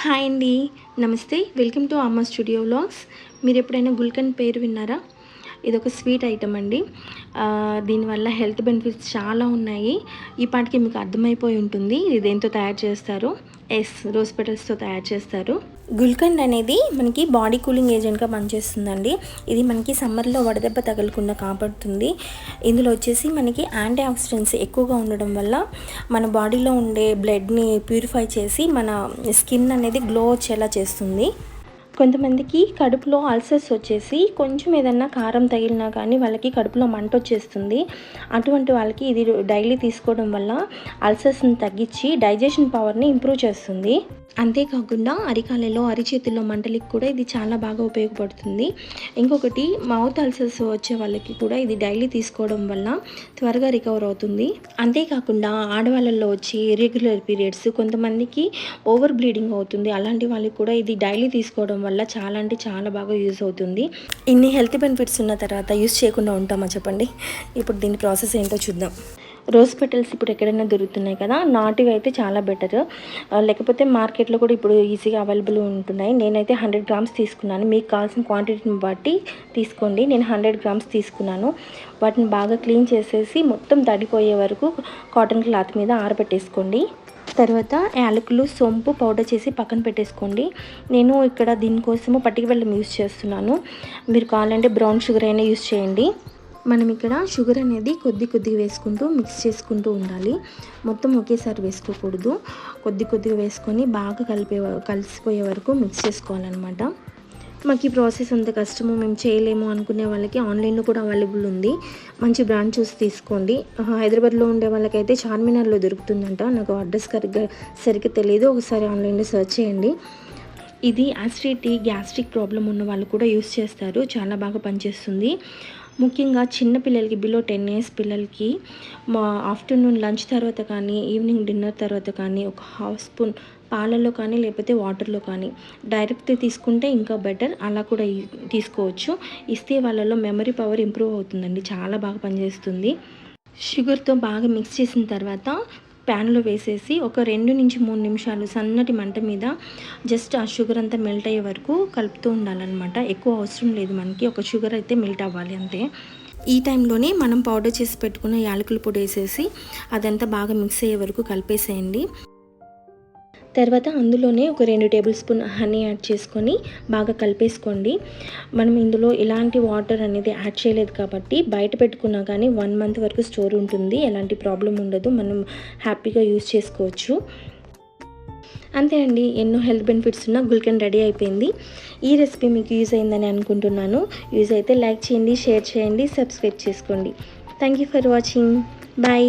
Hi అండి. నమస్తే. Welcome to Amma studio vlogs. మీరు ఎప్పుడైనా గుల్కన్ పేరు విన్నారా? ఇది ఒక స్వీట్ ఐటమ్ అండి. దీనివల్ల హెల్త్ బెనిఫిట్స్ చాలా ఉన్నాయి. ఈ పాటికి మీకు అర్థమైపోయి ఉంటుంది. ఇది దేంతో తయారు చేస్తారు? ఎస్ రోజ్ పెటల్స్తో తయారు చేస్తారు. గుల్కండ్ అనేది మనకి బాడీ కూలింగ్ ఏజెంట్గా పనిచేస్తుందండి. ఇది మనకి సమ్మర్లో వడదెబ్బ తగలకుండా కాపాడుతుంది. ఇందులో వచ్చేసి మనకి యాంటీ ఆక్సిడెంట్స్ ఎక్కువగా ఉండడం వల్ల మన బాడీలో ఉండే బ్లడ్ని ప్యూరిఫై చేసి మన స్కిన్ అనేది గ్లో వచ్చేలా చేస్తుంది. కొంతమందికి కడుపులో అల్సర్స్ వచ్చేసి కొంచెం ఏదన్నా కారం తగిలినా కానీ వాళ్ళకి కడుపులో మంట వచ్చేస్తుంది. అటువంటి వాళ్ళకి ఇది డైలీ తీసుకోవడం వల్ల అల్సర్స్ని తగ్గించి డైజెషన్ పవర్ని ఇంప్రూవ్ చేస్తుంది. అంతేకాకుండా అరికాలలో అరిచేతుల్లో మంటలకి కూడా ఇది చాలా బాగా ఉపయోగపడుతుంది. ఇంకొకటి మౌత్ అల్సర్స్ వచ్చే వాళ్ళకి కూడా ఇది డైలీ తీసుకోవడం వల్ల త్వరగా రికవర్ అవుతుంది. అంతేకాకుండా ఆడవాళ్ళల్లో వచ్చే ఇర్రెగ్యులర్ పీరియడ్స్ కొంతమందికి ఓవర్ బ్లీడింగ్ అవుతుంది. అలాంటి వాళ్ళకి కూడా ఇది డైలీ తీసుకోవడం వల్ల చాలా అంటే చాలా బాగా యూజ్ అవుతుంది. ఇన్ని హెల్త్ బెనిఫిట్స్ ఉన్న తర్వాత యూజ్ చేయకుండా ఉంటామా చెప్పండి? ఇప్పుడు దీని ప్రాసెస్ ఏంటో చూద్దాం. రోజ్ పెటల్స్ ఇప్పుడు ఎక్కడైనా దొరుకుతున్నాయి కదా నాటివి అయితే చాలా బెటర్. లేకపోతే మార్కెట్లో కూడా ఇప్పుడు ఈజీగా అవైలబుల్ ఉంటున్నాయి. నేనైతే హండ్రెడ్ గ్రామ్స్ తీసుకున్నాను. మీకు కావాల్సిన క్వాంటిటీని బట్టి తీసుకోండి. నేను హండ్రెడ్ గ్రామ్స్ తీసుకున్నాను. వాటిని బాగా క్లీన్ చేసేసి మొత్తం తడిపోయే వరకు కాటన్ క్లాత్ మీద ఆరబెట్టేసుకోండి. తర్వాత యాలకులు సోంపు పౌడర్ చేసి పక్కన పెట్టేసుకోండి. నేను ఇక్కడ దీనికోసము పట్టిక బెల్లం యూస్ చేస్తున్నాను. మీరు కావాలంటే బ్రౌన్ షుగర్ అయినా యూస్ చేయండి. మనం ఇక్కడ షుగర్ అనేది కొద్ది కొద్దిగా వేసుకుంటూ మిక్స్ చేసుకుంటూ ఉండాలి. మొత్తం ఒకేసారి వేసుకోకూడదు. కొద్ది కొద్దిగా వేసుకొని బాగా కలిపే కలిసిపోయే వరకు మిక్స్ చేసుకోవాలన్నమాట. మాకు ఈ ప్రాసెస్ అంత కష్టము మేము చేయలేము అనుకునే వాళ్ళకి ఆన్లైన్లో కూడా అవైలబుల్ ఉంది. మంచి బ్రాండ్ చూసి తీసుకోండి. హైదరాబాద్లో ఉండే వాళ్ళకైతే చార్మినార్లో దొరుకుతుందంట. నాకు అడ్రస్ కరెక్ట్గా సరిగ్గా తెలియదు. ఒకసారి ఆన్లైన్లో సెర్చ్ చేయండి. ఇది యాసిడిటీ గ్యాస్ట్రిక్ ప్రాబ్లం ఉన్న వాళ్ళు కూడా యూస్ చేస్తారు. చాలా బాగా పనిచేస్తుంది. ముఖ్యంగా చిన్న పిల్లలకి బిలో టెన్ ఇయర్స్ పిల్లలకి మా ఆఫ్టర్నూన్ లంచ్ తర్వాత కానీ ఈవినింగ్ డిన్నర్ తర్వాత కానీ ఒక హాఫ్ స్పూన్ పాలల్లో కానీ లేకపోతే వాటర్లో కానీ డైరెక్ట్ తీసుకుంటే ఇంకా బెటర్. అలా కూడా తీసుకోవచ్చు. ఇస్తే వాళ్ళలో మెమరీ పవర్ ఇంప్రూవ్ అవుతుందండి. చాలా బాగా పనిచేస్తుంది. షుగర్తో బాగా మిక్స్ చేసిన తర్వాత ప్యాన్లో వేసేసి ఒక రెండు నుంచి మూడు నిమిషాలు సన్నటి మంట మీద జస్ట్ ఆ షుగర్ అంతా మెల్ట్ అయ్యే వరకు కలుపుతూ ఉండాలన్నమాట. ఎక్కువ అవసరం లేదు మనకి. ఒక షుగర్ అయితే మెల్ట్ అవ్వాలి అంతే. ఈ టైంలోనే మనం పౌడర్ చేసి పెట్టుకున్న యాలకుల పొడి వేసేసి అదంతా బాగా మిక్స్ అయ్యే వరకు కలిపేసేయండి. తర్వాత అందులోనే ఒక రెండు టేబుల్ స్పూన్ హనీ యాడ్ చేసుకొని బాగా కలిపేసుకోండి. మనం ఇందులో ఎలాంటి వాటర్ అనేది యాడ్ చేయలేదు కాబట్టి బయట పెట్టుకున్నా కానీ వన్ మంత్ వరకు స్టోర్ ఉంటుంది. ఎలాంటి ప్రాబ్లం ఉండదు. మనం హ్యాపీగా యూజ్ చేసుకోవచ్చు. అంతే అండి. ఎన్నో హెల్త్ బెనిఫిట్స్ ఉన్న గుల్కన్ రెడీ అయిపోయింది. ఈ రెసిపీ మీకు యూజ్ అయిందని అనుకుంటున్నాను. యూజ్ అయితే లైక్ చేయండి షేర్ చేయండి సబ్స్క్రైబ్ చేసుకోండి. Thank you for watching bye